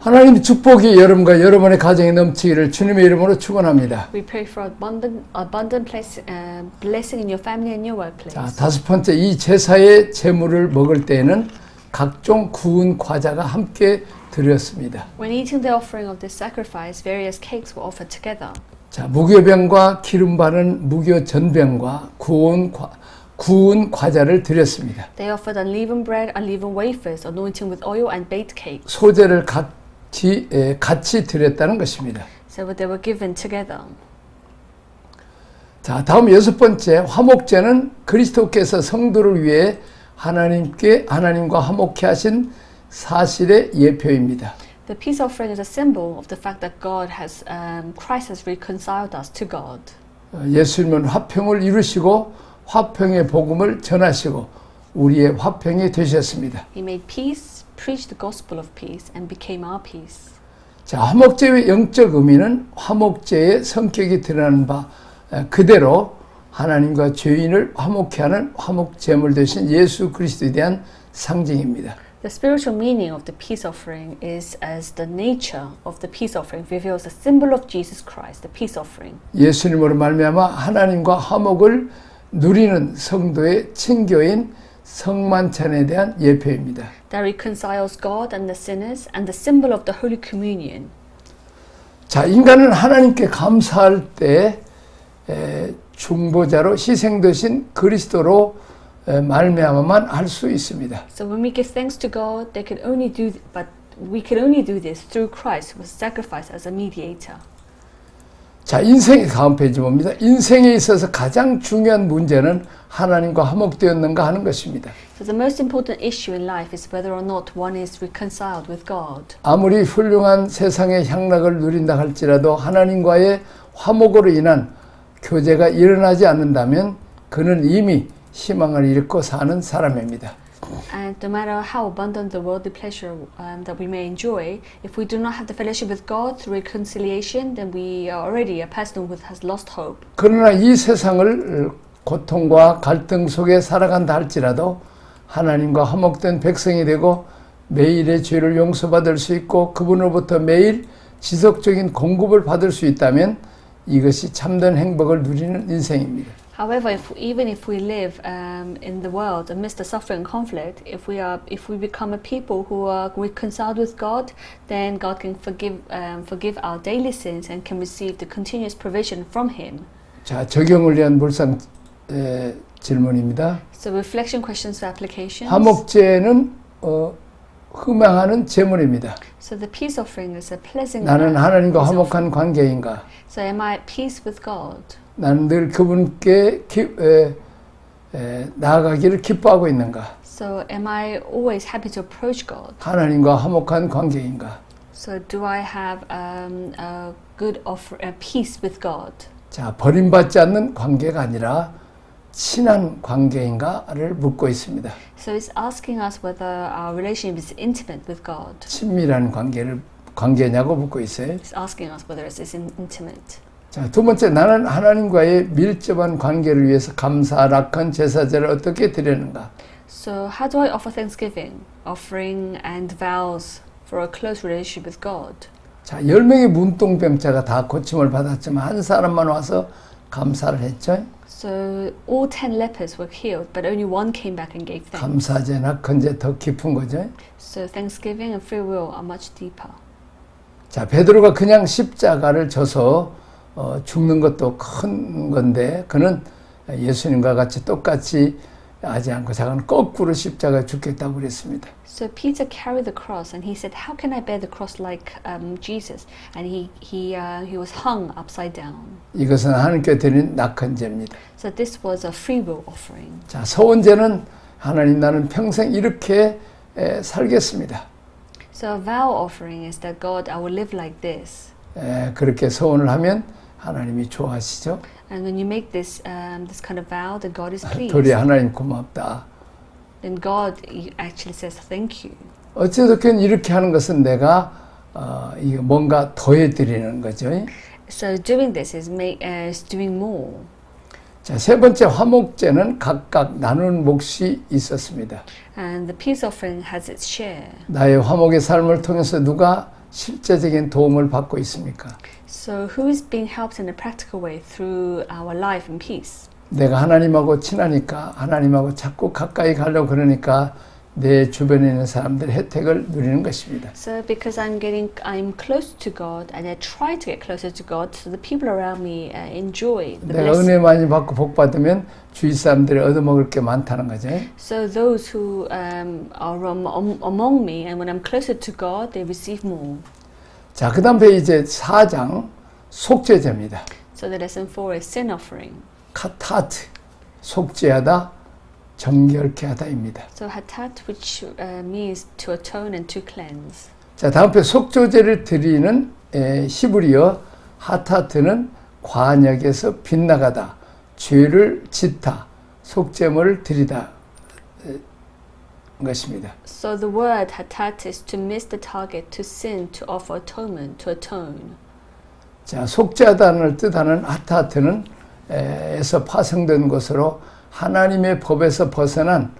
하나님의 축복이 여러분과 여러분의 가정에 넘치기를 주님의 이름으로 축원합니다. We pray for abundant, abundant place, uh, blessing in your family and your workplace. 자, 다섯 번째 이 제사의 제물을 먹을 때에는 각종 구운 과자가 함께 드렸습니다. When eating the offering of this sacrifice, various cakes were offered together. 자, 무교병과 기름 바른 무교 전병과 구운 과, 구운 과자를 드렸습니다. They offered unleavened bread, unleavened wafers, anointing with oil, and baked cakes. 소재를 같 이 에, 같이 드렸다는 것입니다. So they were given together. 자, 다음 여섯 번째 화목제는 그리스도께서 성도를 위해 하나님께 하나님과 화목케 하신 사실의 예표입니다. The peace offering is a symbol of the fact that God has, um, Christ has reconciled us to God. 어, 예수님은 화평을 이루시고 화평의 복음을 전하시고 우리의 화평이 되셨습니다. He made peace, preached the gospel of peace, and became our peace. 자, 화목제의 영적 의미는 화목제의 성격이 드러나는 바 에, 그대로 하나님과 죄인을 화목케 하는 화목 제물 되신 예수 그리스도에 대한 상징입니다. The spiritual meaning of the peace offering is as the nature of the peace offering reveals the symbol of Jesus Christ, the peace offering. 예수님으로 말미암아 하나님과 화목을 누리는 성도의 친교인 성만찬에 대한 예표입니다. That reconciles God and the sinners, and the symbol of the Holy Communion. 자, 인간은 하나님께 감사할 때 에, 중보자로 희생되신 그리스도로 에, 말미암아만 할 수 있습니다. So when we give thanks to God, they can only do, but we can only do this through Christ, who was sacrificed as a mediator. 자, 인생의 다음 페이지 봅니다. 인생에 있어서 가장 중요한 문제는 하나님과 화목되었는가 하는 것입니다. So the most important issue in life is whether or not one is reconciled with God. 아무리 훌륭한 세상의 향락을 누린다 할지라도 하나님과의 화목으로 인한 교제가 일어나지 않는다면 그는 이미 희망을 잃고 사는 사람입니다. And no matter how abundant the worldly pleasure um, that we may enjoy, if we do not have the fellowship with God through reconciliation, then we are already a person who has lost hope. 그러나 이 세상을 고통과 갈등 속에 살아간다 할지라도 하나님과 화목된 백성이 되고 매일의 죄를 용서받을 수 있고 그분으로부터 매일 지속적인 공급을 받을 수 있다면 이것이 참된 행복을 누리는 인생입니다. However, if, even if we live um, in the world amidst the suffering and conflict, if we are, if we become a people who are reconciled with God, then God can forgive, um, forgive our daily sins and can receive the continuous provision from Him. 자, 적용을 위한 물상 에, 질문입니다. So, reflection questions for applications. 화목제는 어, 흠양하는 제물입니다. So, the peace offering is a pleasant. 나는 하나님과 peace offering. 화목한 관계인가? So, am I at peace with God? 나는 늘 그분께 기, 에, 에, 나아가기를 기뻐하고 있는가? So, am I always happy to approach God? 하나님과 화목한 관계인가? So, do I have um, a good offer, a peace with God? 자, 버림받지 않는 관계가 아니라 친한 관계인가를 묻고 있습니다. So, it's asking us whether our relationship is intimate with God. 친밀한 관계를 관계냐고 묻고 있어요. It's asking us whether it's in- intimate. 자, 두 번째 나는 하나님과의 밀접한 관계를 위해서 감사, 락한 제사제를 어떻게 드리는가? So, how do I offer thanksgiving, offering, and vows for a close relationship with God? 자, 열 명의 문둥병자가 다 고침을 받았지만 한 사람만 와서 감사를 했죠. So, all 10 lepers were healed, but only one came back and gave thanks. 감사제, 낙헌제 더 깊은 거죠. So, thanksgiving and free will are much deeper. 자, 베드로가 그냥 십자가를 져서 어, 죽는 것도 큰 건데 그는 예수님과 같이 똑같이 하지 않고 자기는 거꾸로 십자가에 죽겠다고 그랬습니다. So Peter carried the cross, and he said, "How can I bear the cross like um, Jesus?" And he he uh, he was hung upside down. 이것은 하나님께 드린 낙헌제입니다. So this was a free will offering. 자, 서원제는 하나님 나는 평생 이렇게 에, 살겠습니다. So a vow offering is that God, I will live like this. 에, 그렇게 서원을 하면 하나님이 좋아하시죠. And when you make this um, this kind of vow, then God is pleased. 도리 하나님 고맙다. Then God actually says thank you. 어찌됐든 이렇게 하는 것은 내가 어, 뭔가 더해 드리는 거죠. So doing this is make uh, is doing more. 자, 세 번째 화목제는 각각 나눈 몫이 있었습니다. And the peace offering has its share. 나의 화목의 삶을 통해서 누가 실제적인 도움을 받고 있습니까? So, who is being helped in a practical way through our life and peace? 내가 하나님하고 친하니까 하나님하고 자꾸 가까이 가려고 그러니까 내 주변에 있는 사람들의 혜택을 누리는 것입니다. So, because I'm getting, I'm close to God, and I try to get closer to God, so the people around me uh, enjoy the 내가 blessing. 은혜 많이 받고 복 받으면 주위 사람들이 얻어먹을 게 많다는 거죠. So, those who um, are am- among me, and when I'm closer to God, they receive more. 자, 그 다음에 이제 4장 속죄제입니다. So, the lesson four is sin offering. 카타트, 속죄하다, 정결케 하다입니다. So, hatat, which uh, means to atone and to cleanse. 자, 다음 편 속죄제를 드리는 에, 히브리어 하타트는 관역에서 빗나가다, 죄를 짓다, 속죄물을 드리다 에, 것입니다. So, the word hatat is to miss the target, to sin, to offer atonement, to atone. 자, 속죄하다를 뜻하는 하타트는 에, 에서 파생된 것으로 하나님의 법에서 벗어난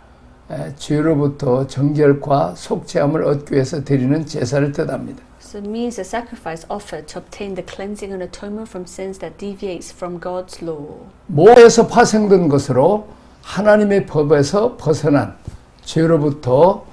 에, 죄로부터 정결과 속죄함을 얻기 위해서 드리는 제사를 뜻합니다. So it means a sacrifice offered to obtain the cleansing and atonement from sins that deviates from God's law. 모에서 파생된 것으로 하나님의 법에서 벗어난 죄로부터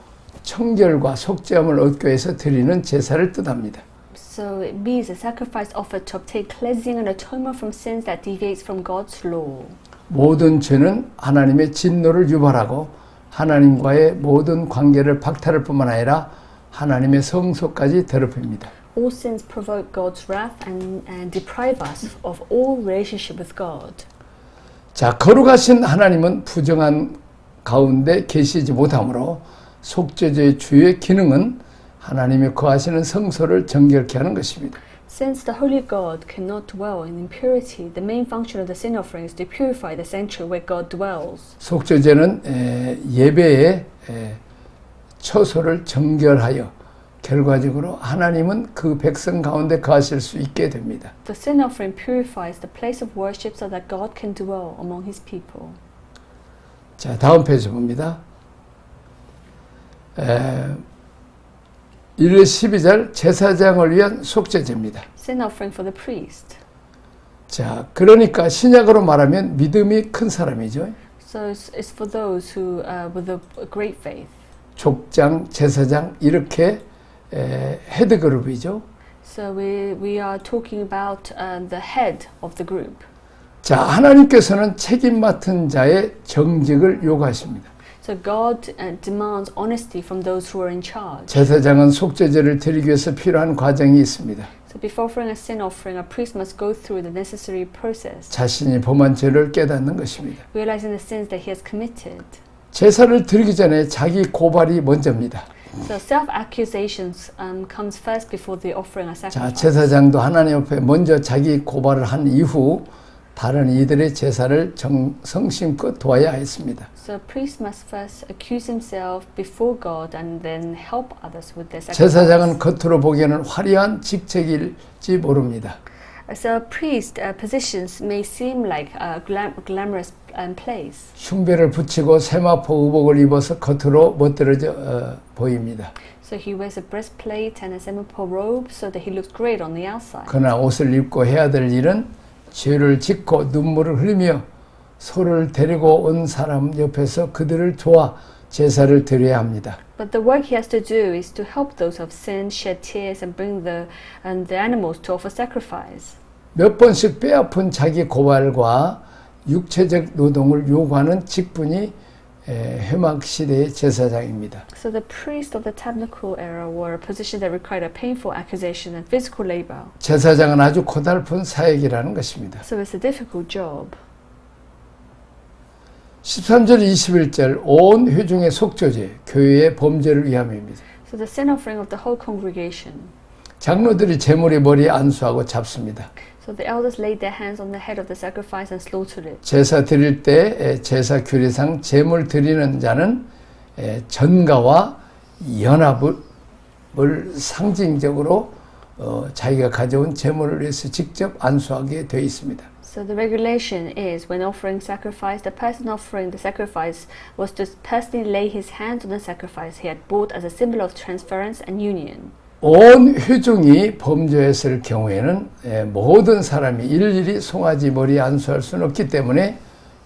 청결과 속죄함을 얻기 위해서 드리는 제사를 뜻합니다. So it means a sacrifice offered to obtain cleansing and atonement from sins that deviates from God's law. 모든 죄는 하나님의 진노를 유발하고 하나님과의 모든 관계를 박탈할 뿐만 아니라 하나님의 성소까지 더럽힙니다. All sins provoke God's wrath and, and deprive us of all relationship with God. 자, 거룩하신 하나님은 부정한 가운데 계시지 못하므로 속죄제의 주요 기능은 하나님이 거하시는 성소를 정결케 하는 것입니다. Since the holy God cannot dwell in impurity, the main function of the sin offering is to purify the sanctuary where God dwells. 속죄제는 에, 예배의 에, 처소를 정결하여 결과적으로 하나님은 그 백성 가운데 거하실 수 있게 됩니다. The sin offering purifies the place of worship so that God can dwell among his people. 자, 다음 페이지 봅니다. 에, 1월 12절 제사장을 위한 속죄제입니다. Sin offering for the priest. 자, 그러니까 신약으로 말하면 믿음이 큰 사람이죠. So it's, it's for those who, uh, with a great faith. 족장, 제사장 이렇게 에, 헤드 그룹이죠. So we, we are talking about uh, the head of the group. 자, 하나님께서는 책임 맡은 자의 정직을 요구하십니다. So God uh, demands honesty from those who are in charge. 제사장은 속죄제를 드리기 위해서 필요한 과정이 있습니다. So before offering a sin offering, a priest must go through the necessary process, 자신이 범한 죄를 깨닫는 것입니다. realizing the sins that he has committed. 제사를 드리기 전에 자기 고발이 먼저입니다. So self-accusations um, comes first before the offering a 자, sacrifice. 제사장도 하나님 앞에 먼저 자기 고발을 한 이후 다른 이들의 제사를 정, 성심껏 도와야 했습니다. So a priest must first accuse himself before God and then help others with their 제사장은 sacrifice. 겉으로 보기에는 화려한 직책일지 모릅니다. So a priest uh, positions may seem like a glam- glamorous um, place. 흉배를 붙이고 세마포 의복을 입어서 겉으로 멋들어져 어, 보입니다. So he wears a breastplate and a semipole robe so that he looks great on the outside. 그러나 옷을 입고 해야 될 일은 죄를 짓고 눈물을 흘리며 소를 데리고 온 사람 옆에서 그들을 도와 제사를 드려야 합니다. But the work he has to do is to help those have sinned, shed tears, and bring the and the animals to offer sacrifice. 몇 번씩 뼈아픈 자기 고발과 육체적 노동을 요구하는 직분이 에, 회막 시대의 제사장입니다. So the priests of the tabernacle era were a position that required a painful accusation and physical labor. 제사장은 아주 고달픈 사역이라는 것입니다. So it's a difficult job. 13절 21절 온 회중의 속죄제 교회의 범죄를 위함입니다. So the sin offering of the whole congregation. 장로들이 제물의 머리에 안수하고 잡습니다. So the elders laid their hands on the head of the sacrifice and slaughtered it. 제사 드릴 때 에, 제사 규례상 제물 드리는 자는 에, 전가와 연합을 을 상징적으로 어, 자기가 가져온 제물을 위해서 직접 안수하게 되어 있습니다. So the regulation is when offering sacrifice, the person offering the sacrifice was to personally lay his hands on the sacrifice he had bought as a symbol of transference and union. 온 회중이 범죄했을 경우에는 예, 모든 사람이 일일이 송아지 머리에 안수할 수는 없기 때문에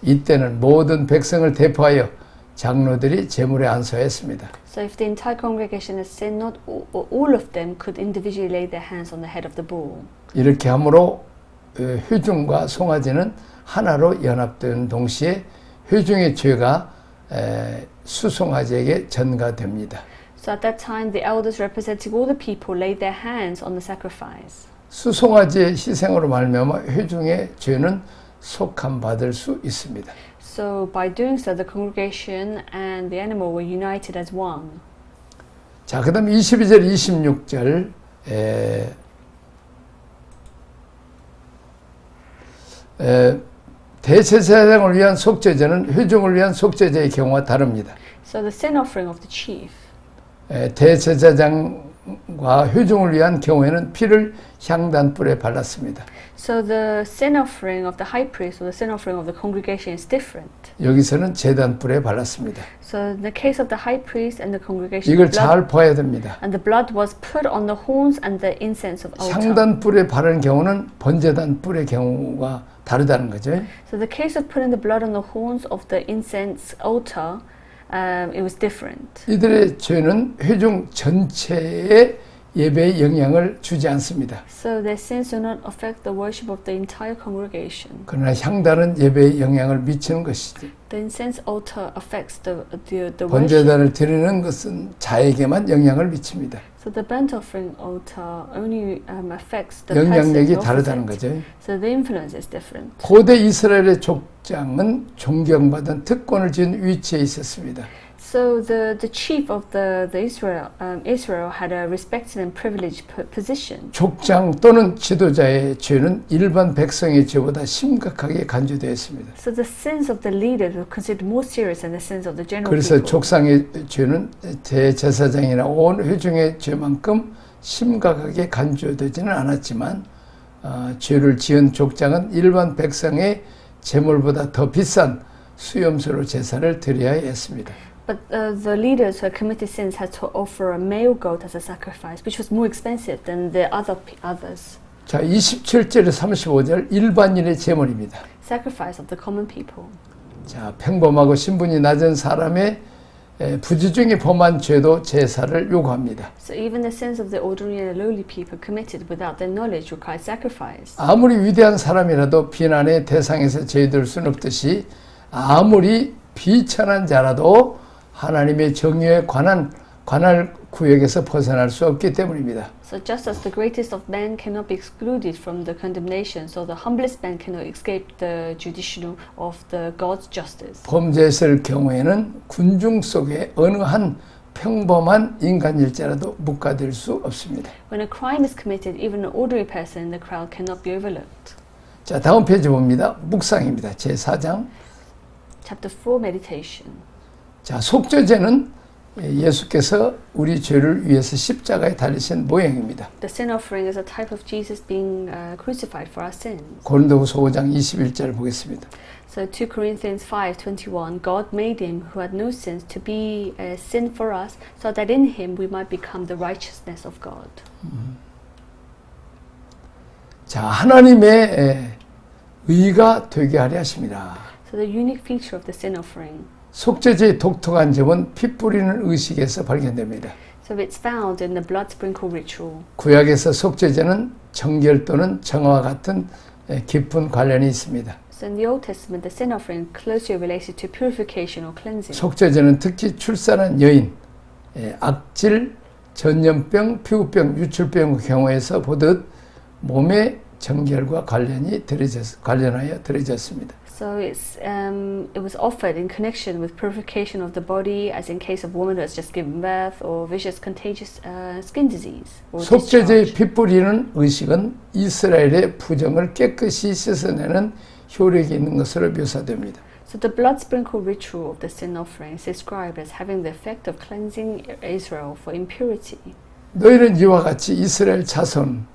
이때는 모든 백성을 대표하여 장로들이 제물에 안수했습니다. So if the entire congregation has sinned, not all, of them could individually lay their hands on the head of the bull. 이렇게 함으로 어, 회중과 송아지는 하나로 연합된 동시에 회중의 죄가 에, 수송아지에게 전가됩니다. So at that time, the elders representing all the people laid their hands on the sacrifice. 수송아지의 희생으로 말미암아 회중의 죄는 속함 받을 수 있습니다. So by doing so, the congregation and the animal were united as one. 자, 그다음 22절 26절 에, 에, 대제사장을 위한 속죄제는 회중을 위한 속죄제의 경우와 다릅니다. So the sin offering of the chief. 에, 대제사장 과 회중을 위한 경우에는 피를 향단불에 발랐습니다. So the sin offering of the high priest or the sin offering of the congregation is different. 여기서는 제단불에 발랐습니다. So in the case of the high priest and the congregation, 이걸 잘 봐야 됩니다. and the blood was put on the horns and the incense of altar. 향단불에 바른 경우는 번제단불의 경우가 다르다는 거죠. So the case of putting the blood on the horns of the incense altar, um, it was different. 이들의 죄는 회중 전체의 예배에 영향을 주지 않습니다. So their sins do not affect the worship of the entire congregation. 그러나 향단은 예배에 영향을 미치는 것이지. The incense altar affects the the, the worship. 번제단을 드리는 것은 자에게만 영향을 미칩니다. So the burnt offering altar only um, affects the person 영향력이 who offers 다르다는 it. 거죠. So the influence is different. 고대 이스라엘의 족장은 존경받은 특권을 지은 위치에 있었습니다. So the, the chief of the, the Israel um, Israel had a respected and privileged po- position. 족장 또는 지도자의 죄는 일반 백성의 죄보다 심각하게 간주되었습니다. So the sins of the leaders were considered more serious than the sins of the general 그래서 people. 족상의 죄는 대제사장이나 온 회중의 죄만큼 심각하게 간주되지는 않았지만 어, 죄를 지은 족장은 일반 백성의 재물보다 더 비싼 수염소로 제사를 드려야 했습니다. But uh, the leaders who had committed sins had to offer a male goat as a sacrifice, which was more expensive than the other others. 자, 27절 35절 일반인의 제물입니다. Sacrifice of the common people. 자, 평범하고 신분이 낮은 사람의 에, 부지중에 범한 죄도 제사를 요구합니다. So even the sins of the ordinary and lowly people committed without their knowledge required sacrifice. 아무리 위대한 사람이라도 비난의 대상에서 제외될 수는 없듯이 아무리 비천한 자라도 하나님의 정의에 관한 관할 구역에서 벗어날 수 없기 때문입니다. So just as the greatest of men cannot be excluded from the condemnation, so the humblest man cannot escape the judicial of the God's justice. 범죄했을 경우에는 군중 속에 어느 한 평범한 인간일자라도 묵과될 수 없습니다. When a crime is committed, even an ordinary person in the crowd cannot be overlooked. 자, 다음 페이지 봅니다. 묵상입니다. 제 4장. Chapter 4 Meditation. 자, 속죄제는 예수께서 우리 죄를 위해서 십자가에 달리신 모형입니다. The sin offering is a type of Jesus being uh, crucified for our sins. 고린도후서 5장 21절 보겠습니다. So 2 Corinthians 5:21 God made him who had no sins to be a sin for us so that in him we might become the righteousness of God. 자, 하나님의 에, 의가 되게 하려 하십니다. So the unique feature of the sin offering. 속죄제의 독특한 점은 피 뿌리는 의식에서 발견됩니다. So it's found in the blood sprinkle ritual. 구약에서 속죄제는 정결 또는 정화와 같은 에, 깊은 관련이 있습니다. So in the Old Testament, the sin offering closely related to purification or cleansing. 속죄제는 특히 출산한 여인, 에, 악질, 전염병, 피부병, 유출병 경우에서 보듯 몸의 정결과 관련이 들어졌, 관련하여 들어졌습니다. So it's um, it was offered in connection with purification of the body, as in case of woman who has just given birth, or vicious contagious uh, skin disease. Or 속죄제의 discharge. 피 뿌리는 의식은 이스라엘의 부정을 깨끗이 씻어내는 효력이 있는 것으로 묘사됩니다. So the blood sprinkle ritual of the sin offering is described as having the effect of cleansing Israel for impurity. 너희는 이와 같이 이스라엘 자손은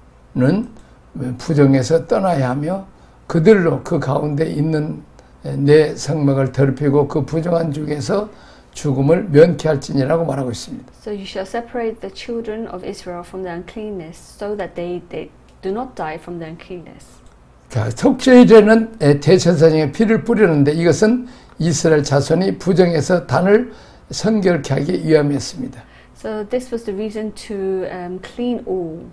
부정에서 떠나야 하며 그들로 그 가운데 있는 내 성막을 더럽히고 그 부정한 중에서 죽음을 면케할지니라고 말하고 있습니다. So you shall separate the children of Israel from their uncleanness, so that they, they do not die from their uncleanness. 자, 속죄일에는 에, 대천사장의 피를 뿌리는데 이것은 이스라엘 자손이 부정해서 단을 성결케 하기 위함이었습니다. So this was the reason to um, clean all.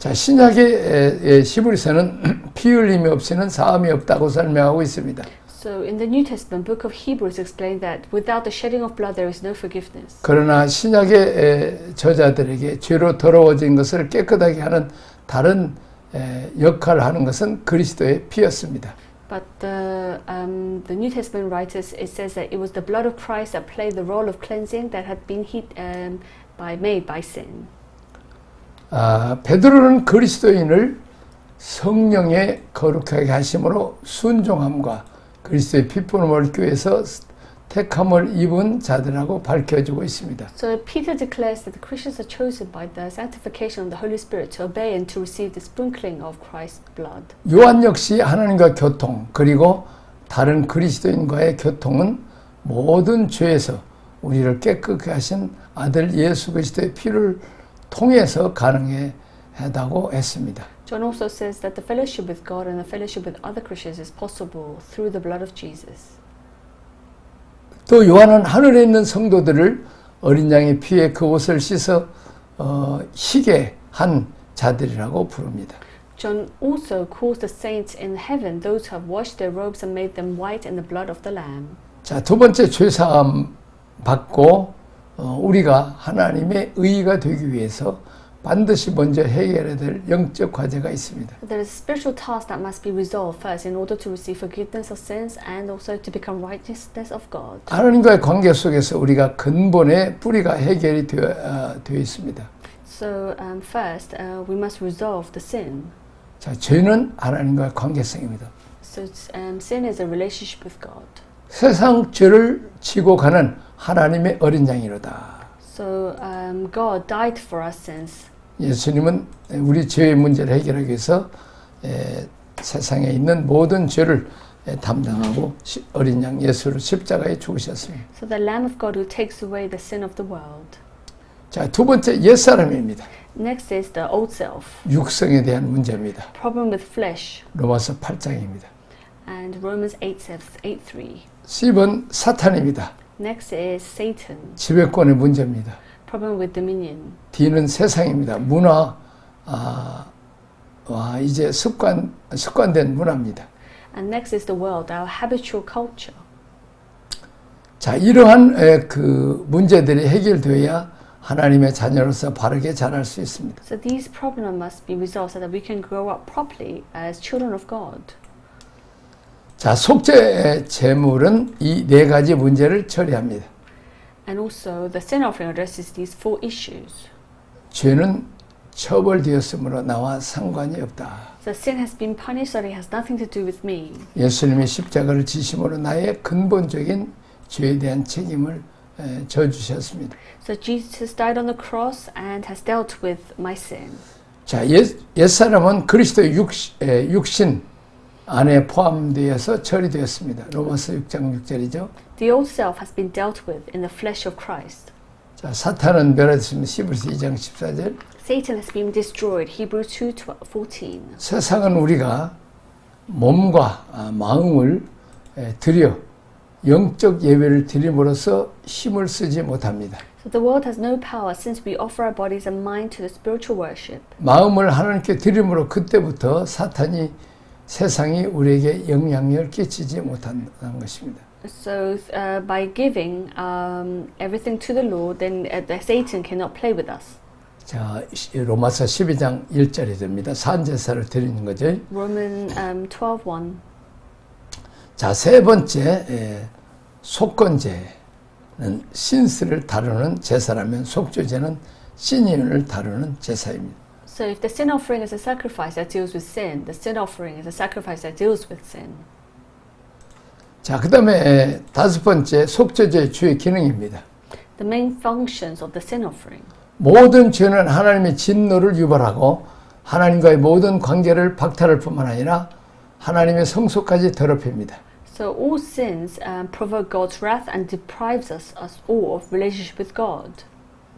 자, 신약의 히브리서는 피 흘림이 없이는 사함이 없다고 설명하고 있습니다. So in the New Testament book of Hebrews explained that without the shedding of blood there is no forgiveness. 그러나 신약의 에, 저자들에게 죄로 더러워진 것을 깨끗하게 하는 다른 에, 역할을 하는 것은 그리스도의 피였습니다. But the um, the New Testament writers it says that it was the blood of Christ that played the role of cleansing that had been heat, um, by made by sin. 아, 베드로는 그리스도인을 성령의 거룩하게 하심으로 순종함과 그리스도의 피부름을 교회에서 택함을 입은 자들하고 밝혀주고 있습니다. So Peter declares that the Christians are chosen by the sanctification of the Holy Spirit to obey and to receive the sprinkling of Christ's blood. 요한 역시 하나님과 교통 그리고 다른 그리스도인과의 교통은 모든 죄에서 우리를 깨끗게 하신 아들 예수 그리스도의 피를 통해서 가능하다고 했습니다. John also says that the fellowship with God and the fellowship with other Christians is possible through the blood of Jesus. 또 요한은 하늘에 있는 성도들을 어린 양의 피에 그 옷을 씻어 어, 희게 한 자들이라고 부릅니다. John also calls the saints in heaven those who have washed their robes and made them white in the blood of the Lamb. 자, 두 번째 죄 사함 받고 어, 우리가 하나님의 의가 되기 위해서 반드시 먼저 해결해야 될 영적 과제가 있습니다. There is a spiritual task that must be resolved first in order to receive forgiveness of sins and also to become righteousness of God. 하나님과의 관계 속에서 우리가 근본의 뿌리가 해결이 되어, 어, 되어 있습니다. So um, first, uh, we must resolve the sin. 자, 죄는 하나님과의 관계성입니다. So um, sin is a relationship with God. 세상 죄를 지고 가는 하나님의 어린 양이로다. So um, God died for our sins. 예수님은 우리 죄의 문제를 해결하기 위해서 에, 세상에 있는 모든 죄를 에, 담당하고 시- 어린 양 예수를 십자가에 죽으셨습니다. So the Lamb of God who takes away the sin of the world. 자, 두 번째 옛사람입니다. Next is the old self, 육성에 대한 문제입니다. problem with flesh, 로마서 8장입니다. and Romans 8 says 8 3. C번 사탄입니다. Next is Satan, 지배권의 문제입니다. problem with dominion. D는 세상입니다. 문화, 아, 와, 이제 습관, 습관된 문화입니다. And next is the world, our habitual culture. 자, 이러한 에, 그 문제들이 해결되어야 하나님의 자녀로서 바르게 자랄 수 있습니다. So these problems must be resolved so that we can grow up properly as children of God. 자, 속죄 제물은 이 네 가지 문제를 처리합니다. And also, the sin offering addresses these four issues. 죄는 처벌되었으므로 나와 상관이 없다. So sin has been punished, so it has nothing to do with me. 예수님의 십자가를 지심으로 나의 근본적인 죄에 대한 책임을 에, 져주셨습니다. So Jesus died on the cross and has dealt with my sin. 자, 옛, 옛사람은 그리스도의 육, 에, 육신 안에 포함되어서 처리되었습니다. 로마서 6장 6절이죠. The old self has been dealt with in the flesh of Christ. 자, 사탄은 멸하였습니다. 히브리서 2장 14절. Satan has been destroyed. Hebrews 2 14. 세상은 우리가 몸과 아, 마음을 에, 들여 영적 예배를 드림으로써 힘을 쓰지 못합니다. So the world has no power since we offer our bodies and mind to the spiritual worship. 마음을 하나님께 드림으로 그때부터 사탄이 세상이 우리에게 영향력을 끼치지 못한다는 것입니다. So uh, by giving um, everything to the Lord, then uh, the Satan cannot play with us. 자, 시- 로마서 12장 1절이 됩니다. 산제사를 드리는 거죠. Roman um, 12 1. 자, 세 번째, 에, 속건제는 신스를 다루는 제사라면 속죄제는 신인을 다루는 제사입니다. So if the sin offering is a sacrifice that deals with sin, the sin offering is a sacrifice that deals with sin. 자, 그 다음에 다섯 번째, 속죄제의 주의 기능입니다. The main functions of the sin offering. 모든 죄는 하나님의 진노를 유발하고 하나님과의 모든 관계를 박탈할 뿐만 아니라 하나님의 성소까지 더럽힙니다. So So all sins um, provoke God's wrath and deprives us, us all of relationship with God.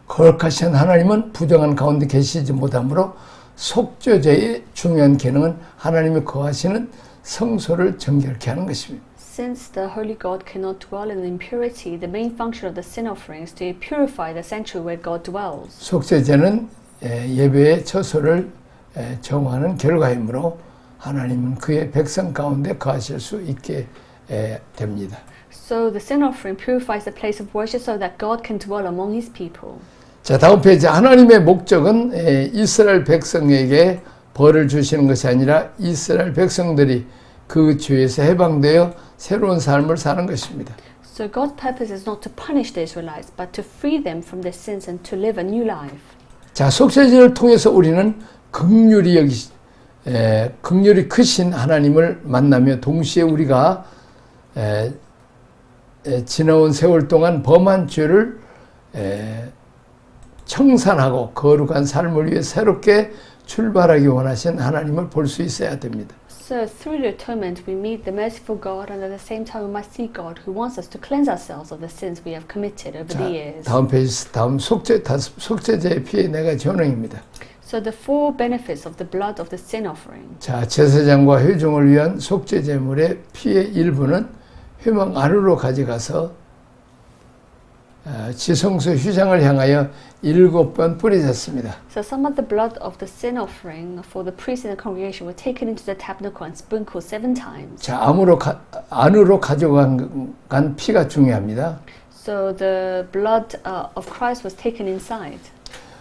거룩하신 하나님은 부정한 가운데 계시지 못하므로 속죄제의 중요한 기능은 하나님이 거하시는 성소를 정결케 하는 것입니다. Since the holy God cannot dwell in impurity, the main function of the sin offering is to purify the sanctuary where God dwells. 속죄제는 예, 예배의 처소를 예, 정하는 결과이므로 하나님은 그의 백성 가운데 거하실 수 있게 예, 됩니다. So the sin offering purifies the place of worship so that God can dwell among his people. 자, 다음 페이지. 하나님의 목적은 예, 이스라엘 백성에게 벌을 주시는 것이 아니라 이스라엘 백성들이 그 죄에서 해방되어 새로운 삶을 사는 것입니다. So God's purpose is not to punish the Israelites, but to free them from their sins and to live a new life. 자, 속죄제를 통해서 우리는 극률이 여기 에, 극률이 크신 하나님을 만나며 동시에 우리가 에, 에, 지나온 세월 동안 범한 죄를 에, 청산하고 거룩한 삶을 위해 새롭게 출발하기 원하신 하나님을 볼 수 있어야 됩니다. So through the atonement, we meet the merciful God, and at the same time, we must see God who wants us to cleanse ourselves of the sins we have committed over 자, the years. 다음 페이지 다음 속죄 다, 속죄제의 피해 내가 전능입니다. So the four benefits of the blood of the sin offering. 자, 제사장과 회중을 위한 속죄 제물의 피의 일부는 회막 안으로 가져가서 어, 지성소 휘장을 향하여 일곱 번 뿌려졌습니다. So some of the blood of the sin offering for the priest in the congregation were taken into the tabernacle and sprinkled seven times. 자, 안으로 가, 안으로 가져간 간 피가 중요합니다. So the blood uh, of Christ was taken inside.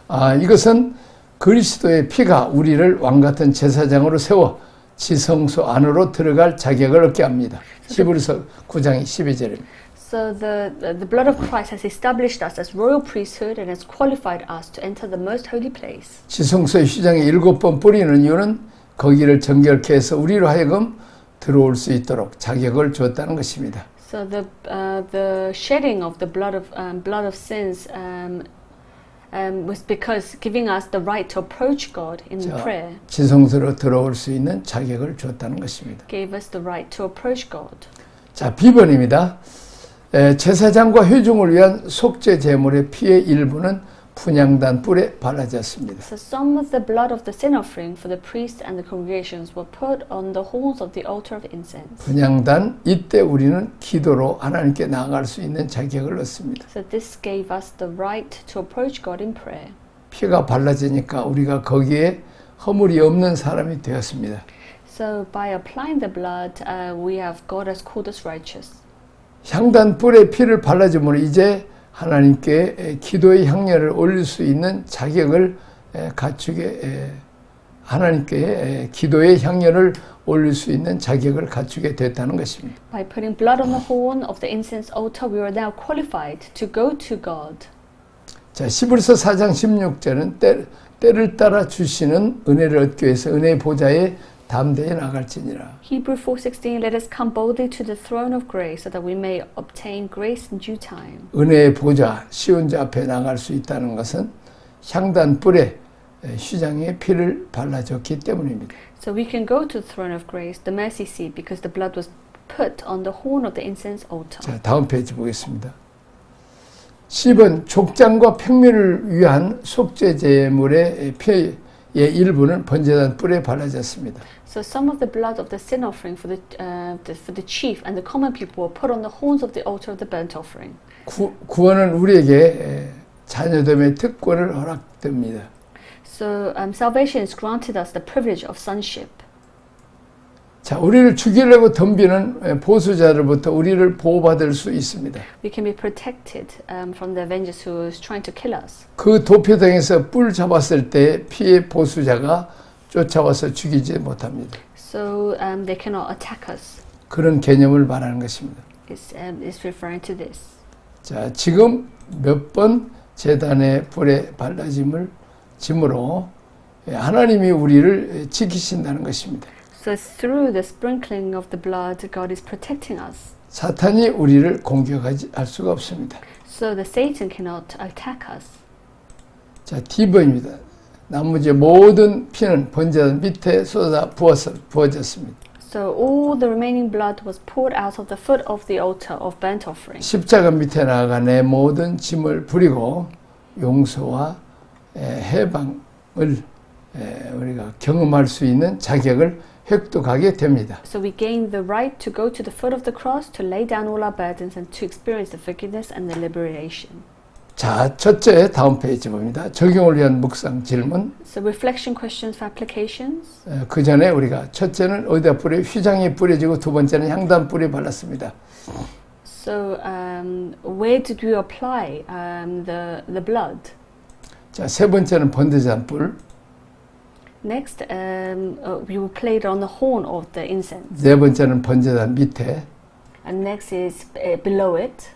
아, 이것은 그리스도의 피가 우리를 왕 같은 제사장으로 세워 지성소 안으로 들어갈 자격을 얻게 합니다. 히브리서 9장 12절입니다. So the, the blood of Christ has established us as royal priesthood and has qualified us to enter the most holy place. 지성소의 휘장에 일곱 번 뿌리는 이유는 거기를 정결케 해서 우리로 하여금 들어올 수 있도록 자격을 주었다는 것입니다. So the uh, the shedding of the blood of um, blood of sins um, um, was because giving us the right to approach God in 자, prayer 지성소로 들어올 수 있는 자격을 주었다는 것입니다. gave us the right to approach God. 자, 비번입니다. 에, 제사장과 회중을 위한 속죄 제물의 피의 일부는 분양단 뿔에 발라졌습니다. So some of the blood of the sin offering for the priests and the congregations were put on the horns of the altar of incense. 분양단 이때 우리는 기도로 하나님께 나아갈 수 있는 자격을 얻습니다. So this gave us the right to approach God in prayer. 피가 발라지니까 우리가 거기에 허물이 없는 사람이 되었습니다. So by applying the blood, uh, we have God has called us righteous. 향단 뿔에 피를 발라줌으로 이제 하나님께 에, 기도의 향연을 올릴 수 있는 자격을 에, 갖추게 에, 하나님께 에, 기도의 향연을 올릴 수 있는 자격을 갖추게 됐다는 것입니다. By putting blood on the horn of the incense altar, we are now qualified to go to God. 자, 시브리서 4장 16절은 때, 때를 따라 주시는 은혜를 얻기 위해서 은혜의 보좌에 담대히 나갈지니라. Hebrew 4:16 Let us come boldly to the throne of grace so that we may obtain grace in due time. 은혜의 보좌 시온자 앞에 나갈 수 있다는 것은 향단 뿔에 에, 휘장에 피를 발라줬기 때문입니다. So we can go to the throne of grace, the mercy seat, because the blood was put on the horn of the incense altar. 자, 다음 페이지 보겠습니다. 10은 족장과 평민을 위한 속죄제물의 피의 일부는 번제단 뿔에 발라졌습니다. So some of the blood of the sin offering for the, uh, the for the chief and the common people were put on the horns of the altar of the burnt offering. 구, 구원은 우리에게 에, 자녀됨의 특권을 허락됩니다. So um, salvation has granted us the privilege of sonship. 자, 우리를 죽이려고 덤비는 에, 보수자로부터 우리를 보호받을 수 있습니다. We can be protected um, from the avengers who is trying to kill us. 그 도표등에서 뿔 잡았을 때 피해 보수자가 쫓아와서 죽이지 못합니다. So um, they cannot attack us. 그런 개념을 말하는 것입니다. It's, um, it's referring to this. 자, 지금 몇 번 재단의 불에 발라짐을 짐으로 하나님이 우리를 지키신다는 것입니다. So through the sprinkling of the blood, God is protecting us. 사탄이 우리를 공격하지 할 수가 없습니다. So the Satan cannot attack us. 자, D번입니다. 나머지 모든 피는 번제단 밑에 쏟아 부어서 부어졌습니다. So all the remaining blood was poured out of the foot of the altar of burnt offering. 십자가 밑에 나아가 내 모든 짐을 부리고 용서와 에, 해방을 에, 우리가 경험할 수 있는 자격을 획득하게 됩니다. So we gain the right to go to the foot of the cross, to lay down all our burdens, and to experience the forgiveness and the liberation. 자, 첫째 다음 페이지 봅니다. 적용을 위한 묵상 질문. So reflection questions for applications. 에, 그 전에 우리가 첫째는 어디다 뿌려 휘장이 뿌려지고 두 번째는 향단 뿌리 발랐습니다. So um, where did we apply um, the the blood? 자, 세 번째는 번제잔 뿔, Next, um, uh, we will play it on the horn of the incense, 네 번째는 번제잔 밑에. and next is uh, below it.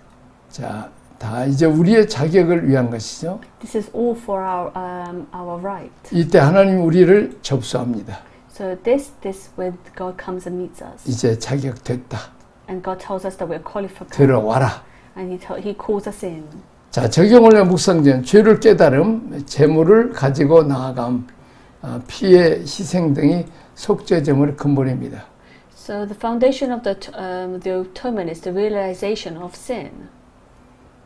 자, 다 이제 우리의 자격을 위한 것이죠. This is all for our um, our right. 이때 하나님 우리를 접수합니다. So this this when God comes and meets us, 이제 자격됐다. and God tells us that we're qualified, 들어와라. and He tell, He calls us in. 자, 적용을 위한 묵상전, 죄를 깨달음, 재물을 가지고 나아감, 아, 피해 희생 등이 속죄 제물의 근본입니다. So the foundation of the um, the atonement is the realization of sin.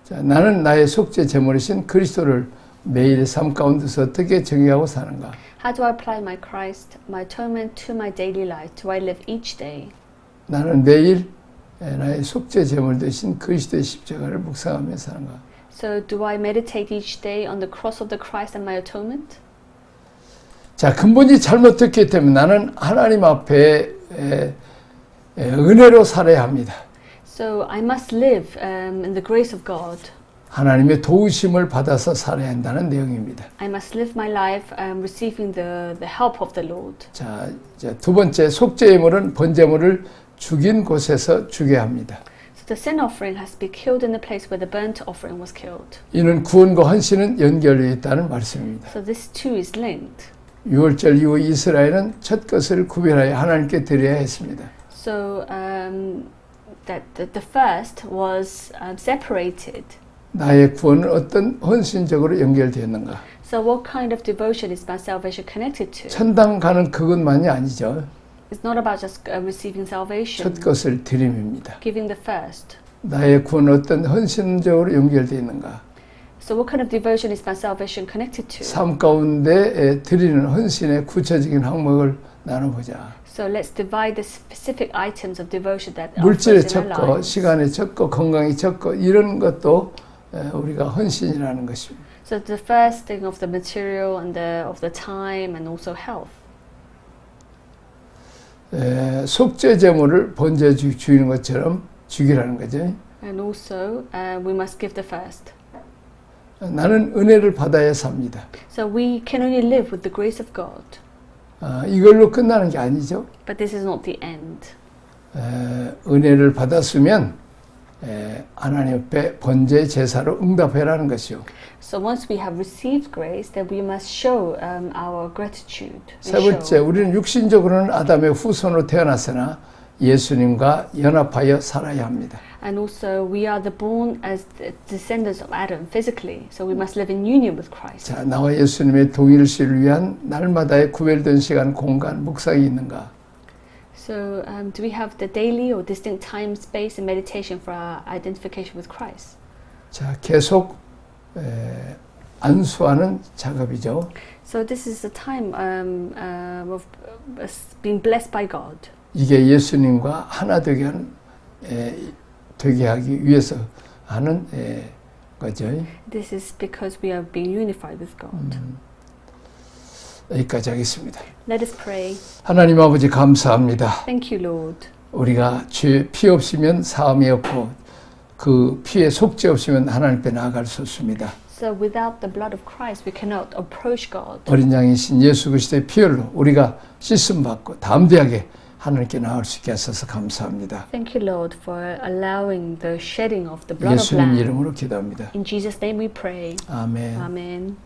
자, 나는 나의 속죄 제물이신 그리스도를 매일 삶 가운데서 어떻게 정의하고 사는가? How do I apply my Christ, my atonement to my daily life? Do I live each day? 나는 매일 에, 나의 속죄 제물 대신 그리스도의 십자가를 묵상하며 사는가? So do I meditate each day on the cross of the Christ and my atonement? 자, 근본이 잘못됐기 때문에 나는 하나님 앞에 에, 에, 은혜로 살아야 합니다. So I must live um, in the grace of God. 하나님의 도우심을 받아서 살아야 한다는 내용입니다. I must live my life um, receiving the, the help of the Lord. 자, 이제 두 번째 속죄물은 번제물을 죽인 곳에서 죽여야 합니다. So the sin offering has to be killed in the place where the burnt offering was killed. 이는 구원과 헌신은 연결되어 있다는 말씀입니다. So this too is linked. 유월절 이후 이스라엘은 첫 것을 구별하여 하나님께 드려야 했습니다. So um, that the, the first was um, separated. 나의 구원은 어떤 헌신적으로 연결되었는가? So what kind of devotion is my salvation connected to? 천당 가는 그것만이 아니죠. It's not about just uh, receiving salvation, 첫 것을 드림입니다. giving the first. 나의 구원은 어떤 헌신적으로 연결되어 있는가? So what kind of devotion is my salvation connected to? 삶 가운데 드리는 헌신의 구체적인 항목을 나눠보자. So let's divide the specific items of devotion that are 물질에 적고. 시간에 적고 건강에 적고 이런 것도 에, 우리가 헌신이라는 것입니다. So the first thing of the material and the of the time and also health. 에, 속죄 제물을 번제 주- 주이는 것처럼 주기라는 거죠. And also uh, we must give the first. 나는 은혜를 받아야 삽니다. So we can only live with the grace of God. 아, 이걸로 끝나는 게 아니죠. But this is not the end. 에, 은혜를 받았으면 에, 하나님 앞에 번제 제사로 응답해라는 것이요. So once we have received grace, then we must show um, our gratitude. 세 번째. 우리는 육신적으로는 아담의 후손으로 태어났으나 예수님과 연합하여 살아야 합니다. And also, we are the born as the descendants of Adam physically. So we must live in union with Christ. 자, 나와 예수님의 동일시를 위한 날마다의 구별된 시간, 공간, 묵상이 있는가? So, um, do we have the daily or distinct time, space, and meditation for our identification with Christ? 자, 계속 에, 안수하는 작업이죠. So, this is the time um, um, of uh, us being blessed by God. 이게 예수님과 하나 되게 하는 에, 되게 하기 위해서 하는 에, 거죠. This is because we are being unified with God. 여기까지 하겠습니다. Let us pray. 하나님 아버지 감사합니다. Thank you, Lord. 우리가 죄 피 없으면 사함이 없고 그 피에 속죄 없으면 하나님께 나아갈 수 없습니다. So, without the blood of Christ, we cannot approach God. 어린 양이신 예수 그리스도의 피혈로 우리가 씻음 받고 담대하게 하나님께 나올 수 있게 하셔서 감사합니다. Thank you, Lord, for allowing the shedding of the blood of 예수님 Lamb. 이름으로 기도합니다. In Jesus' name we pray. 아멘. Amen.